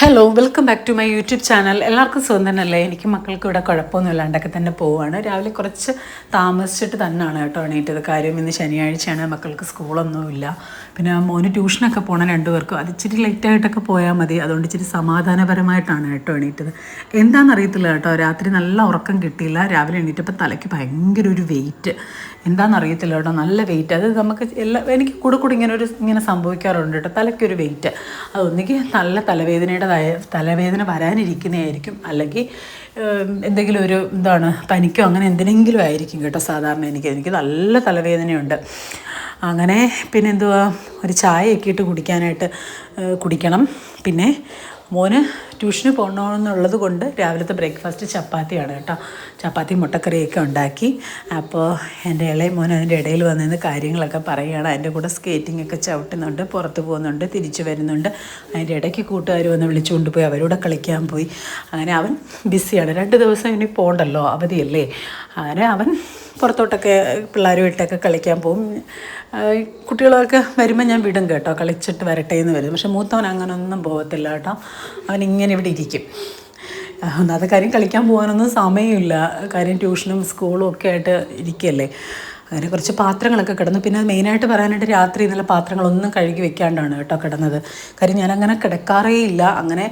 Hello welcome back to my YouTube channel എല്ലാവർക്കും സുഖം തന്നെയല്ലേ? എനിക്ക് മക്കൾക്ക് ഇവിടെ കുഴപ്പമൊന്നും ഇല്ലാണ്ടൊക്കെ തന്നെ പോവുകയാണ് രാവിലെ കുറച്ച് താമസിച്ചിട്ട് തന്നെയാണ് കേട്ടോ എണീറ്റത്. കാര്യം ഇന്ന് ശനിയാഴ്ചയാണ്. മക്കൾക്ക് സ്കൂളൊന്നുമില്ല പിന്നെ മോന് ട്യൂഷനൊക്കെ പോകണം രണ്ടുപേർക്കും അത് ഇച്ചിരി ലേറ്റായിട്ടൊക്കെ പോയാൽ മതി. അതുകൊണ്ട് ഇച്ചിരി സമാധാനപരമായിട്ടാണ് കേട്ടോ എണീറ്റത്. എന്താണെന്ന് അറിയത്തില്ല കേട്ടോ രാത്രി നല്ല ഉറക്കം കിട്ടിയില്ല. രാവിലെ എണീറ്റപ്പോൾ തലയ്ക്ക് ഭയങ്കര ഒരു വെയിറ്റ് എന്താണെന്ന് അറിയത്തില്ല കേട്ടോ നല്ല വെയിറ്റ് അത് നമുക്ക് എല്ലാ എനിക്ക് കൂടെ കൂടെ ഇങ്ങനെ ഒരു ഇങ്ങനെ സംഭവിക്കാറുണ്ട് കേട്ടോ തലയ്ക്കൊരു വെയിറ്റ് അത് ഒന്നുകിൽ നല്ല തലവേദനയുടേതായ തലവേദന വരാനിരിക്കുന്നതായിരിക്കും. അല്ലെങ്കിൽ എന്തെങ്കിലും ഒരു എന്താണ് പനിക്കോ അങ്ങനെ എന്തിനെങ്കിലും ആയിരിക്കും കേട്ടോ സാധാരണ എനിക്ക് എനിക്ക് നല്ല തലവേദനയുണ്ട്. അങ്ങനെ പിന്നെ എന്തുവാ ഒരു ചായയൊക്കെ ഇട്ട് കുടിക്കാനായിട്ട് കുടിക്കണം. പിന്നെ മോന് ട്യൂഷന് പോകണമെന്നുള്ളത് കൊണ്ട് രാവിലത്തെ ബ്രേക്ക്ഫാസ്റ്റ് ചപ്പാത്തിയാണ് കേട്ടോ. ചപ്പാത്തി മുട്ടക്കറിയൊക്കെ ഉണ്ടാക്കി. അപ്പോൾ എന്റെ ഇളയ മോൻ അതിന്റെ ഇടയിൽ വന്നിരുന്ന് കാര്യങ്ങളൊക്കെ പറയുകയാണ്. അതിന്റെ കൂടെ സ്കേറ്റിംഗ് ഒക്കെ ചവിട്ടുന്നുണ്ട് പുറത്ത് പോകുന്നുണ്ട് തിരിച്ചു വരുന്നുണ്ട്. അതിന്റെ ഇടയ്ക്ക് കൂട്ടുകാർ വന്ന് വിളിച്ചുകൊണ്ട് പോയി അവരോട് കളിക്കാൻ പോയി. അങ്ങനെ അവൻ ബിസിയാണ് രണ്ട് ദിവസം ഇനി പോകണ്ടല്ലോ അവധിയല്ലേ? അങ്ങനെ അവൻ പുറത്തോട്ടൊക്കെ പിള്ളേരുമായിട്ടൊക്കെ കളിക്കാൻ പോകും കുട്ടികളൊക്കെ വരുമ്പോൾ ഞാൻ വിടും കേട്ടോ കളിച്ചിട്ട് വരട്ടെ എന്ന് വരും. പക്ഷെ മൂത്തവൻ അങ്ങനെ ഒന്നും പോകത്തില്ല കേട്ടോ. അവൻ ഇങ്ങനെ ഇവിടെ ഇരിക്കും. ഒന്നാമത്തെ കാര്യം കളിക്കാൻ പോകാനൊന്നും സമയമില്ല. കാര്യം ട്യൂഷനും സ്കൂളും ഒക്കെ ആയിട്ട് ഇരിക്കുകയല്ലേ അങ്ങനെ കുറച്ച് പാത്രങ്ങളൊക്കെ കിടന്നു. പിന്നെ മെയിനായിട്ട് പറയാനായിട്ട് രാത്രി ഇന്നലെ പാത്രങ്ങളൊന്നും കഴുകി വെക്കാണ്ടാണ് കേട്ടോ കിടന്നത്. കാര്യം ഞാനങ്ങനെ കിടക്കാറേ ഇല്ല. അങ്ങനെ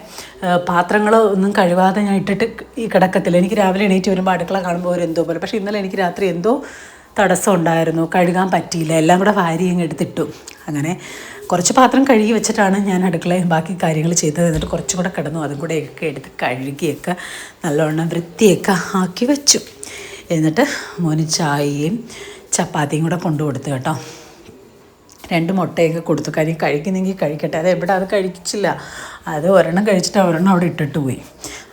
പാത്രങ്ങൾ ഒന്നും കഴുകാതെ ഞാൻ ഇട്ടിട്ട് ഈ കിടക്കത്തില്ല. എനിക്ക് രാവിലെ എണീറ്റ് വരുമ്പോൾ അടുക്കള കാണുമ്പോൾ ഒരു എന്തോ പോലെ. പക്ഷേ ഇന്നലെ എനിക്ക് രാത്രി എന്തോ തടസ്സം ഉണ്ടായിരുന്നു. കഴുകാൻ പറ്റിയില്ല. എല്ലാം കൂടെ വാരി അങ്ങ് എടുത്തിട്ടു. അങ്ങനെ കുറച്ച് പാത്രം കഴുകി വെച്ചിട്ടാണ് ഞാൻ അടുക്കളയിൽ ബാക്കി കാര്യങ്ങൾ ചെയ്തത്. എന്നിട്ട് കുറച്ചും കൂടെ കിടന്നു. അതും കൂടെ ഒക്കെ എടുത്ത് കഴുകിയൊക്കെ നല്ലവണ്ണം വൃത്തിയൊക്കെ ആക്കി വെച്ചു. എന്നിട്ട് മോന് ചായയും ചപ്പാത്തിയും കൂടെ കൊണ്ടു കൊടുത്തു കേട്ടോ. രണ്ട് മുട്ടയൊക്കെ കൊടുത്തു. കാര്യം കഴിക്കുന്നെങ്കിൽ കഴിക്കട്ടെ. അത് എവിടെ അത് കഴിച്ചില്ല. അത് ഒരെണ്ണം കഴിച്ചിട്ട് ഒരെണ്ണം അവിടെ ഇട്ടിട്ട് പോയി.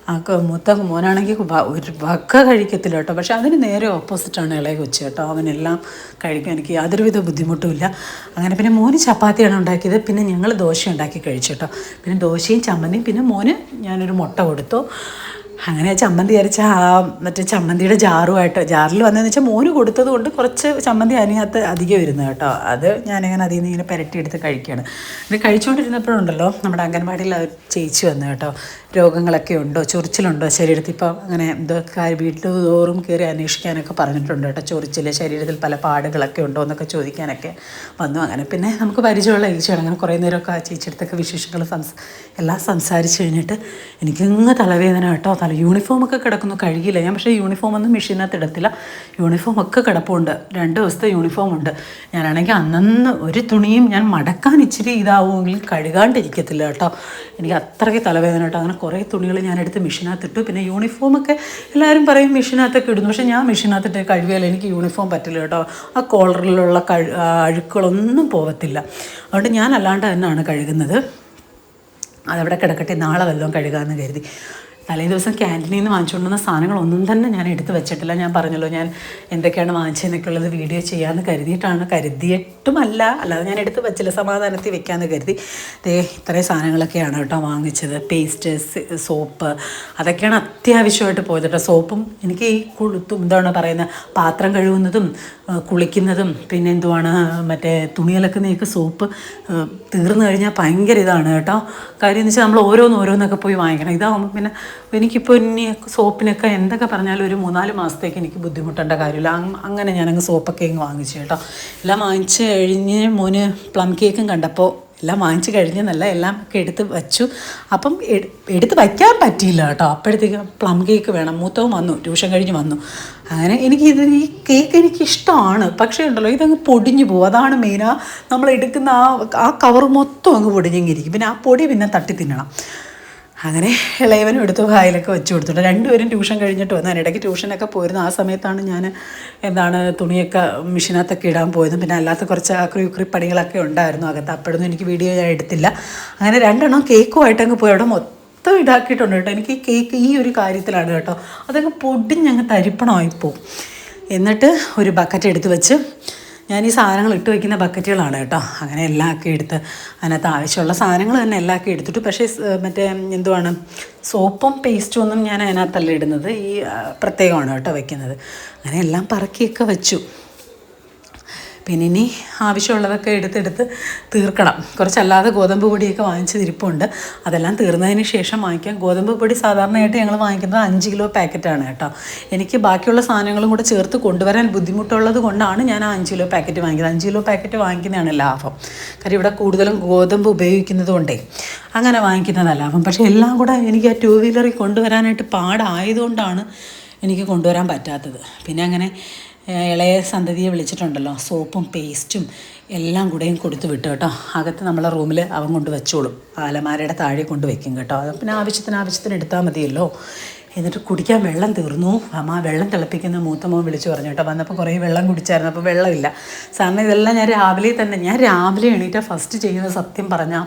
ആ മൂത്ത മോനാണെങ്കിൽ ഒരു വക്ക കഴിക്കത്തില്ല കേട്ടോ. പക്ഷെ അതിന് നേരെ ഓപ്പോസിറ്റാണ് ഇളയ കൊച്ചു കേട്ടോ. അവനെല്ലാം കഴിക്കാൻ എനിക്ക് യാതൊരുവിധ ബുദ്ധിമുട്ടുമില്ല അങ്ങനെ പിന്നെ മോന് ചപ്പാത്തിയാണ് ഉണ്ടാക്കിയത്. പിന്നെ ഞങ്ങൾ ദോശ ഉണ്ടാക്കി കഴിച്ചു കേട്ടോ. പിന്നെ ദോശയും ചമ്മന്തിയും. പിന്നെ മോന് ഞാനൊരു മുട്ട കൊടുത്തു. അങ്ങനെ ചമ്മന്തി അരച്ച ആ മറ്റേ ചമ്മന്തിയുടെ ജാറുമായിട്ട് ജാറിൽ വന്നതെന്ന് വെച്ചാൽ മോന് കൊടുത്തത് കൊണ്ട് കുറച്ച് ചമ്മന്തി അതിനകത്ത് അധികം ഇരുന്നു കേട്ടോ. അത് ഞാനിങ്ങനെ അതിൽ നിന്ന് ഇങ്ങനെ പുരട്ടിയെടുത്ത് കഴിക്കുകയാണ് ഇത് കഴിച്ചുകൊണ്ടിരുന്നപ്പോഴുണ്ടല്ലോ നമ്മുടെ അംഗൻവാടിയിൽ അവർ ചേച്ചി വന്നു കേട്ടോ. രോഗങ്ങളൊക്കെ ഉണ്ടോ? ചൊറിച്ചിലുണ്ടോ? ശരീരത്തിൽ ഇപ്പോൾ അങ്ങനെ എന്തൊക്കെ വീട്ടിൽ തോറും കയറി അന്വേഷിക്കാനൊക്കെ പറഞ്ഞിട്ടുണ്ട് കേട്ടോ. ചൊറിച്ചിൽ ശരീരത്തിൽ പല പാടുകളൊക്കെ ഉണ്ടോ എന്നൊക്കെ ചോദിക്കാനൊക്കെ വന്നു. അങ്ങനെ പിന്നെ നമുക്ക് പരിചയമുള്ള ചേച്ചിയാണ് അങ്ങനെ കുറേ നേരമൊക്കെ ആ ചേച്ചിയെടുത്തൊക്കെ വിശേഷങ്ങൾ സംസ് എല്ലാം സംസാരിച്ച് കഴിഞ്ഞിട്ട് എനിക്കിങ്ങ് തലവേദന കേട്ടോ. തല യൂണിഫോമൊക്കെ കിടക്കുന്നു. കഴുകിയില്ല ഞാൻ പക്ഷേ യൂണിഫോം ഒന്നും മെഷീനകത്ത് ഇടത്തില്ല. യൂണിഫോം ഒക്കെ കിടപ്പുണ്ട്. രണ്ട് ദിവസത്തെ യൂണിഫോം ഉണ്ട്. ഞാനാണെങ്കിൽ അന്നന്ന് ഒരു തുണിയും ഞാൻ മടക്കാൻ ഇച്ചിരി ഇതാവുമെങ്കിൽ കഴുകാണ്ടിരിക്കത്തില്ല കേട്ടോ. എനിക്ക് അത്രയ്ക്ക് തലവേദന കേട്ടോ. അങ്ങനെ കുറേ തുണികൾ ഞാൻ എടുത്ത് മെഷീനകത്ത് ഇട്ടു. പിന്നെ യൂണിഫോമൊക്കെ എല്ലാവരും പറയും മെഷീനകത്തൊക്കെ ഇടുന്നു. പക്ഷേ ഞാൻ മെഷീനകത്തിട്ട് കഴുകിയാൽ എനിക്ക് യൂണിഫോം പറ്റില്ല കേട്ടോ. ആ കോളറിലുള്ള കഴു അഴുക്കുകളൊന്നും പോകത്തില്ല അതുകൊണ്ട് ഞാൻ അല്ലാണ്ട് തന്നെയാണ് കഴുകുന്നത്. അതവിടെ കിടക്കട്ടെ. നാളെ വല്ലതും കഴുകാമെന്ന് കരുതി. തലേ ദിവസം ക്യാന്റീനിൽ നിന്ന് വാങ്ങിച്ചുകൊണ്ടുവന്ന സാധനങ്ങളൊന്നും തന്നെ ഞാൻ എടുത്തു വെച്ചിട്ടില്ല. ഞാൻ പറഞ്ഞല്ലോ ഞാൻ എന്തൊക്കെയാണ് വാങ്ങിച്ചതെന്നൊക്കെ ഉള്ളത് വീഡിയോ ചെയ്യാമെന്ന് കരുതിയിട്ടാണ്. കരുതിയിട്ടുമല്ല. അല്ലാതെ ഞാൻ എടുത്ത് വെച്ചില്ല. സമാധാനത്തിൽ വെക്കാമെന്ന് കരുതി. ദേ ഇത്രയും സാധനങ്ങളൊക്കെയാണ് കേട്ടോ വാങ്ങിച്ചത്. പേസ്റ്റ് സോപ്പ് അതൊക്കെയാണ് അത്യാവശ്യമായിട്ട് പോയത് കേട്ടോ. സോപ്പും എനിക്ക് ഈ കുളുത്തും എന്താണ് പറയുന്നത്. പാത്രം കഴുകുന്നതും കുളിക്കുന്നതും പിന്നെ എന്തുവാണ് മറ്റേ തുണി നീക്ക് സോപ്പ് തീർന്നു കഴിഞ്ഞാൽ ഭയങ്കര ഇതാണ് കേട്ടോ. കാര്യം എന്ന് വെച്ചാൽ നമ്മൾ ഓരോന്ന് ഓരോന്നൊക്കെ പോയി വാങ്ങിക്കണം. ഇതാകുമ്പോൾ പിന്നെ എനിക്കിപ്പോൾ ഇനി സോപ്പിനൊക്കെ എന്തൊക്കെ പറഞ്ഞാലും ഒരു മൂന്നാൽ മാസത്തേക്ക് എനിക്ക് ബുദ്ധിമുട്ടേണ്ട കാര്യമില്ല. അങ്- അങ്ങനെ ഞാനങ്ങ് സോപ്പൊക്കെ ഇങ്ങ് വാങ്ങിച്ചു കേട്ടോ. എല്ലാം വാങ്ങിച്ച് കഴിഞ്ഞ് മോന് പ്ലം കേക്കും കണ്ടപ്പോൾ എല്ലാം വാങ്ങിച്ചു കഴിഞ്ഞെന്നല്ല എല്ലാം ഒക്കെ എടുത്ത് വച്ചു. അപ്പം എട്- എടുത്ത് വയ്ക്കാൻ പറ്റിയില്ല കേട്ടോ. അപ്പോഴത്തേക്ക് പ്ലം കേക്ക് വേണം. മൂത്തവും വന്നു ട്യൂഷൻ കഴിഞ്ഞ് വന്നു. അങ്ങനെ എനിക്ക് ഇത് ഈ കേക്ക് എനിക്ക് ഇഷ്ടമാണ് പക്ഷേ ഉണ്ടല്ലോ ഇതങ്ങ് പൊടിഞ്ഞു പോകും. അതാണ് മെയിൻ ആ നമ്മൾ എടുക്കുന്ന ആ ആ കവർ മൊത്തം അങ്ങ് പൊടിഞ്ഞെങ്കിരിക്കും പിന്നെ ആ പൊടി പിന്നെ തട്ടി തിന്നണം. അങ്ങനെ ഇളയവനും എടുത്തു വായിലൊക്കെ വെച്ച് കൊടുത്തിട്ട് രണ്ടുപേരും ട്യൂഷൻ കഴിഞ്ഞിട്ട് വന്നു അതിനിടയ്ക്ക് ട്യൂഷനൊക്കെ പോയിരുന്നു ആ സമയത്താണ് ഞാൻ എന്താണ് തുണിയൊക്കെ മെഷീനകത്തൊക്കെ ഇടാൻ പോയതും. പിന്നെ അല്ലാത്ത കുറച്ച് ആക്രി ഉക്രി പണികളൊക്കെ ഉണ്ടായിരുന്നു അകത്ത്. അപ്പോഴൊന്നും എനിക്ക് വീഡിയോ ഞാൻ എടുത്തില്ല. അങ്ങനെ രണ്ടെണ്ണം കേക്കുമായിട്ട് അങ്ങ് പോയി. അവിടെ മൊത്തം ഇതാക്കിയിട്ടുണ്ട് കേട്ടോ. എനിക്ക് കേക്ക് ഈ ഒരു കാര്യത്തിലാണ് കേട്ടോ. അതങ്ങ് പൊടിഞ്ഞങ്ങ് തരിപ്പണമായിപ്പോവും. എന്നിട്ട് ഒരു ബക്കറ്റ് എടുത്ത് വെച്ച് ഞാൻ ഈ സാധനങ്ങൾ ഇട്ട് വയ്ക്കുന്ന ബക്കറ്റുകളാണ് കേട്ടോ. അങ്ങനെ എല്ലാം ഒക്കെ എടുത്ത് അതിനകത്ത് ആവശ്യമുള്ള സാധനങ്ങൾ തന്നെ എല്ലാം ഒക്കെ എടുത്തിട്ട് പക്ഷേ മറ്റേ എന്തുവാണ് സോപ്പും പേസ്റ്റും ഒന്നും ഞാൻ അതിനകത്തല്ല ഇടുന്നത്. ഈ പ്രത്യേകമാണ് കേട്ടോ വയ്ക്കുന്നത് അങ്ങനെ എല്ലാം പറക്കിയൊക്കെ വെച്ചു. പിന്നെ ഇനി ആവശ്യമുള്ളതൊക്കെ എടുത്തെടുത്ത് തീർക്കണം. കുറച്ചല്ലാതെ ഗോതമ്പ് പൊടിയൊക്കെ വാങ്ങിച്ച് തിരിപ്പുണ്ട് അതെല്ലാം തീർന്നതിന് ശേഷം വാങ്ങിക്കാം. ഗോതമ്പ് പൊടി സാധാരണയായിട്ട് ഞങ്ങൾ വാങ്ങിക്കുന്നത് അഞ്ച് കിലോ പാക്കറ്റാണ് കേട്ടോ. എനിക്ക് ബാക്കിയുള്ള സാധനങ്ങളും കൂടെ ചേർത്ത് കൊണ്ടുവരാൻ ബുദ്ധിമുട്ടുള്ളത് കൊണ്ടാണ് ഞാൻ ആ അഞ്ച് കിലോ പാക്കറ്റ് വാങ്ങിക്കുന്നത്. അഞ്ച് കിലോ പാക്കറ്റ് വാങ്ങിക്കുന്നതാണ് ലാഭം. കാര്യം ഇവിടെ കൂടുതലും ഗോതമ്പ് ഉപയോഗിക്കുന്നത് കൊണ്ടേ അങ്ങനെ വാങ്ങിക്കുന്നതാണ് ലാഭം. പക്ഷേ എല്ലാം കൂടെ എനിക്ക് ആ ടൂ വീലറിൽ കൊണ്ടുവരാനായിട്ട് പാടായതുകൊണ്ടാണ് എനിക്ക് കൊണ്ടുവരാൻ പറ്റാത്തത്. പിന്നെ അങ്ങനെ ഇളയ സന്തതിയെ വിളിച്ചിട്ടുണ്ടല്ലോ. സോപ്പും പേസ്റ്റും എല്ലാം കൂടെയും കൊടുത്തു വിട്ടു കേട്ടോ. അകത്ത് നമ്മളെ റൂമിൽ അവൻ കൊണ്ട് വെച്ചോളും. പാലമാരയുടെ താഴെ കൊണ്ട് വെക്കും കേട്ടോ. അത് പിന്നെ ആവശ്യത്തിന് ആവശ്യത്തിന് എടുത്താൽ മതിയല്ലോ. എന്നിട്ട് കുടിക്കാൻ വെള്ളം തീർന്നു. അമ്മ വെള്ളം തിളപ്പിക്കുന്ന മൂത്തമ്മ വിളിച്ചു പറഞ്ഞു കേട്ടോ. വന്നപ്പോൾ കുറേ വെള്ളം കുടിച്ചായിരുന്നു. അപ്പോൾ വെള്ളമില്ല. സാറിന് ഇതെല്ലാം ഞാൻ രാവിലെ തന്നെ ഞാൻ രാവിലെ എണീറ്റ ഫസ്റ്റ് ചെയ്യുന്നത് സത്യം പറഞ്ഞാൽ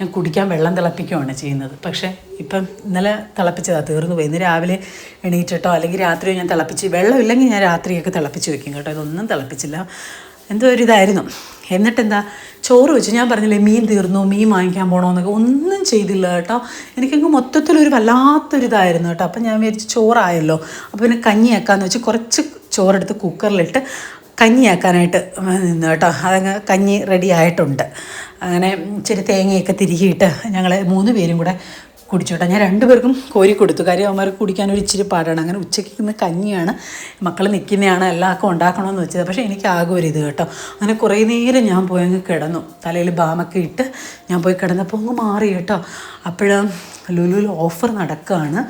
ഞാൻ കുടിക്കാൻ വെള്ളം തിളപ്പിക്കുകയാണ് ചെയ്യുന്നത്. പക്ഷേ ഇപ്പം ഇന്നലെ തിളപ്പിച്ചതാണ് തീർന്നു പോയി. ഇന്ന് രാവിലെ എണീറ്റിട്ടോ അല്ലെങ്കിൽ രാത്രിയോ ഞാൻ തിളപ്പിച്ച് വെള്ളം ഇല്ലെങ്കിൽ ഞാൻ രാത്രിയൊക്കെ തിളപ്പിച്ച് വെക്കും കേട്ടോ. ഇതൊന്നും തിളപ്പിച്ചില്ല. എന്തോ ഒരു ഇതായിരുന്നു. എന്നിട്ടെന്താ ചോറ് വെച്ച്. ഞാൻ പറഞ്ഞില്ലേ മീൻ തീർന്നു മീൻ വാങ്ങിക്കാൻ പോകണമെന്നൊക്കെ ഒന്നും ചെയ്തില്ല കേട്ടോ. എനിക്കങ്ങ് മൊത്തത്തിലൊരു വല്ലാത്തൊരിതായിരുന്നു കേട്ടോ. അപ്പം ഞാൻ വിചാരിച്ച് ചോറായല്ലോ. അപ്പോൾ പിന്നെ കഞ്ഞിയാക്കാന്ന് വെച്ച് കുറച്ച് ചോറെടുത്ത് കുക്കറിലിട്ട് കഞ്ഞിയാക്കാനായിട്ട് നിന്നു കേട്ടോ. അതങ്ങ് കഞ്ഞി റെഡി ആയിട്ടുണ്ട്. അങ്ങനെ ഇച്ചിരി തേങ്ങയൊക്കെ തിരികിയിട്ട് ഞങ്ങൾ മൂന്ന് പേരും കൂടെ കുടിച്ചു കേട്ടോ ഞാൻ രണ്ടുപേർക്കും കോരി കൊടുത്തു. കാര്യം അവന്മാർക്ക് കുടിക്കാൻ ഒരു ഇച്ചിരി പാടാണ്. അങ്ങനെ ഉച്ചയ്ക്ക് ഇന്ന് കഞ്ഞിയാണ്. മക്കൾ നിൽക്കുന്നതാണ്. എല്ലാവർക്കും ഉണ്ടാക്കണമെന്ന് വെച്ചത്. പക്ഷേ എനിക്ക് ആകെ ഒരു ഇത് കേട്ടോ. അങ്ങനെ കുറേ നേരം ഞാൻ പോയി അങ്ങ് കിടന്നു. തലയിൽ ബാമൊക്കെ ഇട്ട് ഞാൻ പോയി കിടന്നപ്പോൾ അങ്ങ് മാറി കേട്ടോ. അപ്പോഴും ലുലുവിൽ ഓഫർ നടക്കുകയാണ്.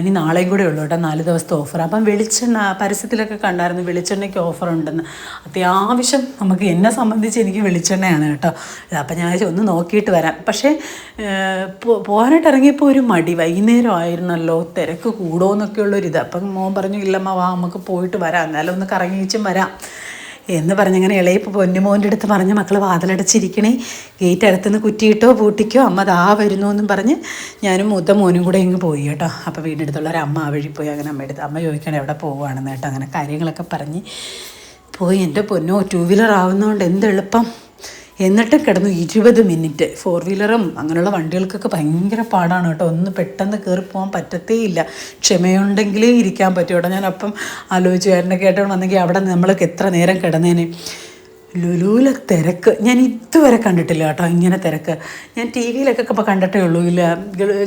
ഇനി നാളെയും കൂടെ ഉള്ളൂ കേട്ടോ. നാല് ദിവസത്തെ ഓഫർ. അപ്പം വെളിച്ചെണ്ണ പരസ്യത്തിലൊക്കെ കണ്ടായിരുന്നു വെളിച്ചെണ്ണയ്ക്ക് ഓഫർ ഉണ്ടെന്ന്. അത്യാവശ്യം നമുക്ക് എന്നെ സംബന്ധിച്ച് എനിക്ക് വെളിച്ചെണ്ണയാണ് കേട്ടോ. അപ്പം ഞാൻ ഒന്ന് നോക്കിയിട്ട് വരാം. പക്ഷേ പോകാനായിട്ട് പോകാനായിട്ട് ഇറങ്ങിയപ്പോൾ ഒരു മടി. വൈകുന്നേരം ആയിരുന്നല്ലോ തിരക്ക് കൂടുമോന്നൊക്കെയുള്ളൊരിത് അപ്പം മോൻ പറഞ്ഞു ഇല്ലമ്മ വാ നമുക്ക് പോയിട്ട് വരാം. എന്നാലും ഒന്ന് കറങ്ങിച്ചും വരാം. എന്ന് പറഞ്ഞങ്ങനെ ഇളയപ്പോൾ പൊന്നുമോന്റെ അടുത്ത് പറഞ്ഞ് മക്കൾ വാതിലടച്ചിരിക്കണേ. ഗേറ്റ് അടുത്തുനിന്ന് കുറ്റിയിട്ടോ പൂട്ടിക്കോ അമ്മ ദാ വരുന്നു എന്നും പറഞ്ഞ് ഞാനും മുത്ത മോനും കൂടെ ഇങ്ങ് പോയി കേട്ടോ. അപ്പോൾ വീടിന്റെ അടുത്തുള്ള ഒരു അമ്മ വഴി പോയി. അങ്ങനെ അമ്മ എടുത്ത് അമ്മ ചോദിക്കണേ എവിടെ പോവുകയാണെന്ന് കേട്ടോ. അങ്ങനെ കാര്യങ്ങളൊക്കെ പറഞ്ഞ് പോയി. എന്റെ പൊന്നോ ടൂ വീലർ ആവുന്നതുകൊണ്ട് എന്ത് എളുപ്പം എന്നിട്ട് കിടന്നു ഇരുപത് മിനിറ്റ്. ഫോർ വീലറും അങ്ങനെയുള്ള വണ്ടികൾക്കൊക്കെ ഭയങ്കര പാടാണ് കേട്ടോ. ഒന്ന് പെട്ടെന്ന് കയറി പോകാൻ പറ്റത്തേ ഇല്ല ക്ഷമയുണ്ടെങ്കിലേ ഇരിക്കാൻ പറ്റും. കേട്ടോ ഞാൻ അപ്പം ആലോചിച്ചു ചേട്ടനെ കേട്ടോ വന്നെങ്കിൽ അവിടെ നമ്മൾക്ക് എത്ര നേരം കിടന്നേനെ. ലുലുവിലെ തിരക്ക്. ഞാൻ ഇതുവരെ കണ്ടിട്ടില്ല കേട്ടോ ഇങ്ങനെ തിരക്ക്. ഞാൻ ടി വിയിലൊക്കെ ഇപ്പോൾ കണ്ടിട്ടേ ഉള്ളൂ. ഇല്ല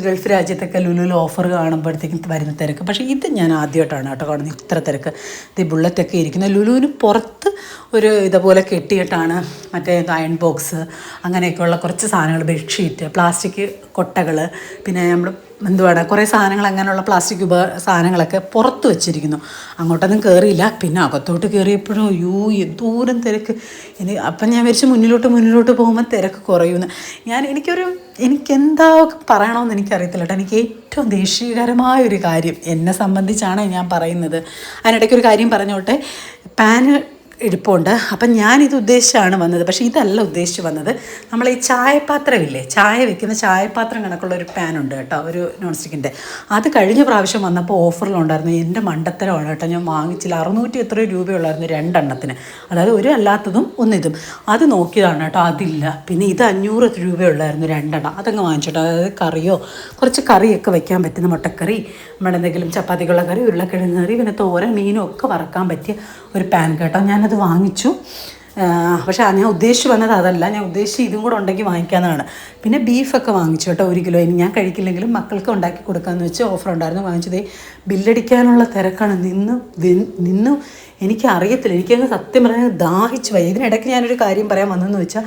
ഗൾഫ് രാജ്യത്തൊക്കെ ലുലുവിൽ ഓഫർ കാണുമ്പോഴത്തേക്കും വരുന്ന തിരക്ക്. പക്ഷേ ഇത് ഞാൻ ആദ്യമായിട്ടാണ് കേട്ടോ കാണുന്നത് ഇത്ര തിരക്ക്. ഇത് ബുള്ളറ്റൊക്കെ ഇരിക്കുന്ന ലുലുവിന് പുറത്ത് ഒരു ഇതുപോലെ കെട്ടിയിട്ടാണ് മറ്റേ അയൺ ബോക്സ് അങ്ങനെയൊക്കെയുള്ള കുറച്ച് സാധനങ്ങൾ ബെഡ്ഷീറ്റ് പ്ലാസ്റ്റിക് കൊട്ടകൾ പിന്നെ നമ്മൾ എന്തുവാണ്? കുറേ സാധനങ്ങൾ അങ്ങനെയുള്ള പ്ലാസ്റ്റിക് ഉപ സാധനങ്ങളൊക്കെ പുറത്ത് വെച്ചിരിക്കുന്നു. അങ്ങോട്ടൊന്നും കയറിയില്ല പിന്നെ അകത്തോട്ട് കയറിയപ്പോഴും അയ്യോ എന്തോരം തിരക്ക്. ഇനി അപ്പം ഞാൻ വിചാരിച്ച് മുന്നിലോട്ട് മുന്നിലോട്ട് പോകുമ്പോൾ തിരക്ക് കുറയുമെന്ന്. ഞാൻ എനിക്കൊരു എനിക്കെന്താ പറയണമെന്ന് എനിക്കറിയത്തില്ല കേട്ടോ. എനിക്ക് ഏറ്റവും ദേഷ്യകരമായ ഒരു കാര്യം എന്നെ സംബന്ധിച്ചാണ് ഞാൻ പറയുന്നത്. അതിനിടയ്ക്ക് ഒരു കാര്യം പറഞ്ഞോട്ടെ. പാന് ഇരിപ്പുണ്ട്. അപ്പം ഞാനിത് ഉദ്ദേശിച്ചാണ് വന്നത്. പക്ഷേ ഇതല്ല ഉദ്ദേശിച്ച് വന്നത്. നമ്മൾ ഈ ചായപാത്രമില്ലേ? ചായ വെക്കുന്ന ചായപാത്രം കണക്കുള്ള ഒരു പാൻ ഉണ്ട് കേട്ടോ ഒരു നോൺ സ്റ്റിക്കിന്റെ അത് കഴിഞ്ഞ പ്രാവശ്യം വന്നപ്പോൾ ഓഫറിലുണ്ടായിരുന്നു. എന്റെ മണ്ടത്തരമാണ് കേട്ടോ. ഞാൻ വാങ്ങിച്ചില്ല. അറുന്നൂറ്റി എത്ര രൂപയുള്ളായിരുന്നു രണ്ടെണ്ണത്തിന്. അതായത് ഒരു അല്ലാത്തതും ഒന്നിതും. അത് നോക്കിയതാണ് കേട്ടോ. അതില്ല. പിന്നെ ഇത് അഞ്ഞൂറ് രൂപയുള്ളായിരുന്നു രണ്ടെണ്ണം. അതങ്ങ് വാങ്ങിച്ചിട്ടോ അതായത് കറിയോ കുറച്ച് കറിയൊക്കെ വെക്കാൻ പറ്റുന്ന മുട്ടക്കറി നമ്മുടെ എന്തെങ്കിലും ചപ്പാത്തിക്കുള്ള കറി ഉരുളക്കിഴങ്ങ് കറി പിന്നെ തോരൻ മീനും ഒക്കെ വറക്കാൻ പറ്റിയ ഒരു പാൻ കേട്ടോ. ഞാനത് വാങ്ങിച്ചു. പക്ഷേ ഞാൻ ഉദ്ദേശിച്ച് വന്നത് അതല്ല. ഞാൻ ഉദ്ദേശിച്ച് ഇതും കൂടെ ഉണ്ടെങ്കിൽ വാങ്ങിക്കാമെന്നാണ് പിന്നെ ബീഫൊക്കെ വാങ്ങിച്ചു കേട്ടോ ഒരു കിലോ. ഇനി ഞാൻ കഴിക്കില്ലെങ്കിലും മക്കൾക്ക് ഉണ്ടാക്കി കൊടുക്കാമെന്ന് വെച്ച് ഓഫർ ഉണ്ടായിരുന്നു. വാങ്ങിച്ചത് ബില്ലടിക്കാനുള്ള തിരക്കാണ്. നിന്ന് നിന്ന് നിന്നു. എനിക്ക് അറിയത്തില്ല. എനിക്കങ്ങ് സത്യം പറഞ്ഞാൽ ദാഹിച്ചു പോയി. ഇതിനിടയ്ക്ക് ഞാനൊരു കാര്യം പറയാൻ വന്നതെന്ന് വെച്ചാൽ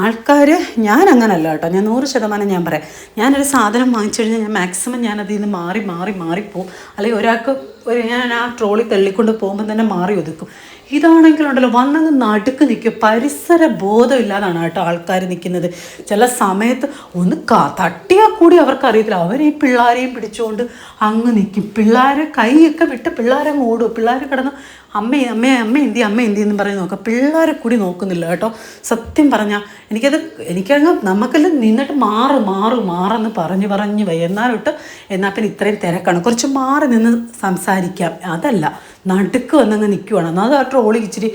ആൾക്കാർ ഞാൻ അങ്ങനല്ല കേട്ടോ. ഞാൻ നൂറ് ശതമാനം ഞാൻ പറയാം. ഞാനൊരു സാധനം വാങ്ങിച്ചു കഴിഞ്ഞാൽ ഞാൻ മാക്സിമം ഞാൻ നിന്ന് മാറി മാറി മാറിപ്പോവും അല്ലെങ്കിൽ ഒരാൾക്ക് ഒരു ഞാൻ ആ ട്രോളി തള്ളിക്കൊണ്ട് പോകുമ്പോൾ തന്നെ മാറി ഒതുക്കും. ഇതാണെങ്കിലുണ്ടല്ലോ വന്നങ്ങ് നടുക്ക് നിൽക്കും. പരിസര ബോധമില്ലാതാണ് കേട്ടോ ആൾക്കാർ നിൽക്കുന്നത്. ചില സമയത്ത് ഒന്ന് കാ തട്ടിയാൽ കൂടി അവർക്കറിയത്തില്ല അവർ ഈ പിള്ളേരെയും പിടിച്ചുകൊണ്ട് അങ്ങ് നിൽക്കും. പിള്ളേരെ കൈയൊക്കെ വിട്ട് പിള്ളേരെ അങ്ങ് ഓടും. പിള്ളേർ കിടന്ന് അമ്മ അമ്മ അമ്മ എന്തി അമ്മ എന്തി എന്ന് പറഞ്ഞ് നോക്കാം. പിള്ളേരെ കൂടി നോക്കുന്നില്ല കേട്ടോ. സത്യം പറഞ്ഞാൽ എനിക്കത് എനിക്കങ്ങ് നമുക്കെല്ലാം നിന്നിട്ട് മാറ് മാറ് മാറെന്ന് പറഞ്ഞ് പറഞ്ഞ് വയ്യ. എന്നാലൊട്ട് എന്നാൽ പിന്നെ ഇത്രയും തിരക്കാണ്. കുറച്ച് മാറി നിന്ന് സംസാരിക്കാം. അതല്ല നടുക്ക് വന്നങ്ങ് നിൽക്കുവാണ് എന്നാൽ ആ ട്രോളി ഇച്ചിരി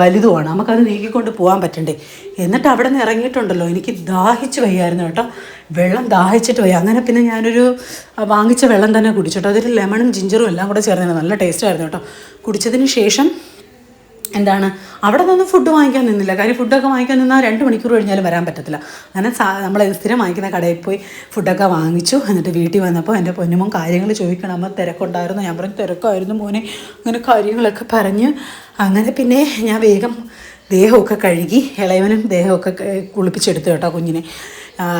വലുതുമാണ് നമുക്കത് നീക്കിക്കൊണ്ട് പോകാൻ പറ്റണ്ടേ. എന്നിട്ട് അവിടെ നിന്ന് ഇറങ്ങിയിട്ടുണ്ടല്ലോ. എനിക്ക് ദാഹിച്ച് വയ്യായിരുന്നു കേട്ടോ. വെള്ളം ദാഹിച്ചിട്ട് വയ്യ. അങ്ങനെ പിന്നെ ഞാനൊരു വാങ്ങിച്ച വെള്ളം തന്നെ കുടിച്ചു കേട്ടോ അതിൽ ലെമണും ജിഞ്ചറും എല്ലാം കൂടെ ചേർന്നിരുന്നു നല്ല ടേസ്റ്റായിരുന്നു കേട്ടോ. കുടിച്ചതിന് ശേഷം എന്താണ്? അവിടെ നിന്ന് ഫുഡ് വാങ്ങിക്കാൻ നിന്നില്ല. കാര്യം ഫുഡൊക്കെ വാങ്ങിക്കാൻ നിന്നാൽ രണ്ട് മണിക്കൂർ കഴിഞ്ഞാലും വരാൻ പറ്റത്തില്ല. അങ്ങനെ നമ്മൾ സ്ഥിരം വാങ്ങിക്കുന്ന കടയിൽ പോയി ഫുഡൊക്കെ വാങ്ങിച്ചു. എന്നിട്ട് വീട്ടിൽ വന്നപ്പോൾ എന്റെ പൊന്നുമോൻ കാര്യങ്ങൾ ചോദിക്കണം. അമ്മ തിരക്കുണ്ടായിരുന്നു. ഞാൻ പറഞ്ഞു തിരക്കായിരുന്നു മോനെ. അങ്ങനെ കാര്യങ്ങളൊക്കെ പറഞ്ഞ് അങ്ങനെ പിന്നെ ഞാൻ വേഗം ദേഹമൊക്കെ കഴുകി ഇളയവനും ദേഹമൊക്കെ കുളിപ്പിച്ചെടുത്തു കേട്ടോ കുഞ്ഞിനെ.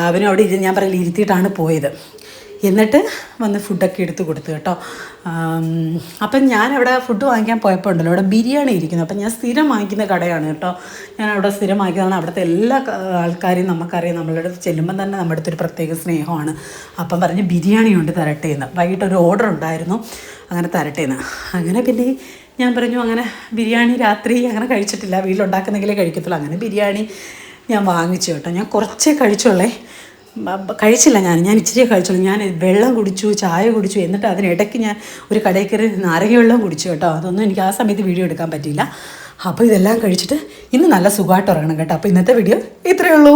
അവനും അവിടെ ഇരുന്ന് ഞാൻ പറയില്ല ഇരുത്തിയിട്ടാണ് പോയത്. എന്നിട്ട് വന്ന് ഫുഡൊക്കെ എടുത്ത് കൊടുത്തു കേട്ടോ. അപ്പം ഞാൻ അവിടെ ഫുഡ് വാങ്ങിക്കാൻ പോയപ്പോൾ ഉണ്ടല്ലോ അവിടെ ബിരിയാണി ഇരിക്കുന്നു. അപ്പം ഞാൻ സ്ഥിരം വാങ്ങിക്കുന്ന കടയാണ് കേട്ടോ. ഞാൻ അവിടെ സ്ഥിരം വാങ്ങിക്കുന്നതാണ്. അവിടുത്തെ എല്ലാ ആൾക്കാരെയും നമുക്കറിയാം. നമ്മളുടെ ചെല്ലുമ്പം തന്നെ നമ്മുടെ അടുത്തൊരു പ്രത്യേക സ്നേഹമാണ്. അപ്പം പറഞ്ഞ് ബിരിയാണി ഉണ്ട് തരട്ടെ എന്ന് വൈകിട്ട് ഒരു ഓർഡർ ഉണ്ടായിരുന്നു. അങ്ങനെ തരട്ടെ എന്ന് അങ്ങനെ പിന്നെ ഞാൻ പറഞ്ഞു അങ്ങനെ ബിരിയാണി രാത്രി അങ്ങനെ കഴിച്ചിട്ടില്ല. വീട്ടിലുണ്ടാക്കുന്നെങ്കിലേ കഴിക്കത്തുള്ളൂ. അങ്ങനെ ബിരിയാണി ഞാൻ വാങ്ങിച്ചു കേട്ടോ. ഞാൻ കുറച്ചേ കഴിച്ചുള്ളേ. കഴിച്ചില്ല ഞാൻ. ഞാൻ ഇച്ചിരി കഴിച്ചുള്ളൂ. ഞാൻ വെള്ളം കുടിച്ചു ചായ കുടിച്ചു എന്നിട്ട് അതിനിടയ്ക്ക് ഞാൻ ഒരു കടയിൽ കയറി നാരങ്ങ വെള്ളം കുടിച്ചു കേട്ടോ. അതൊന്നും എനിക്ക് ആ സമയത്ത് വീഡിയോ എടുക്കാൻ പറ്റിയില്ല. അപ്പോൾ ഇതെല്ലാം കഴിച്ചിട്ട് ഇന്ന് നല്ല സുഖമായിട്ട് ഉറങ്ങണം കേട്ടോ. അപ്പോൾ ഇന്നത്തെ വീഡിയോ ഇത്രയേ ഉള്ളൂ.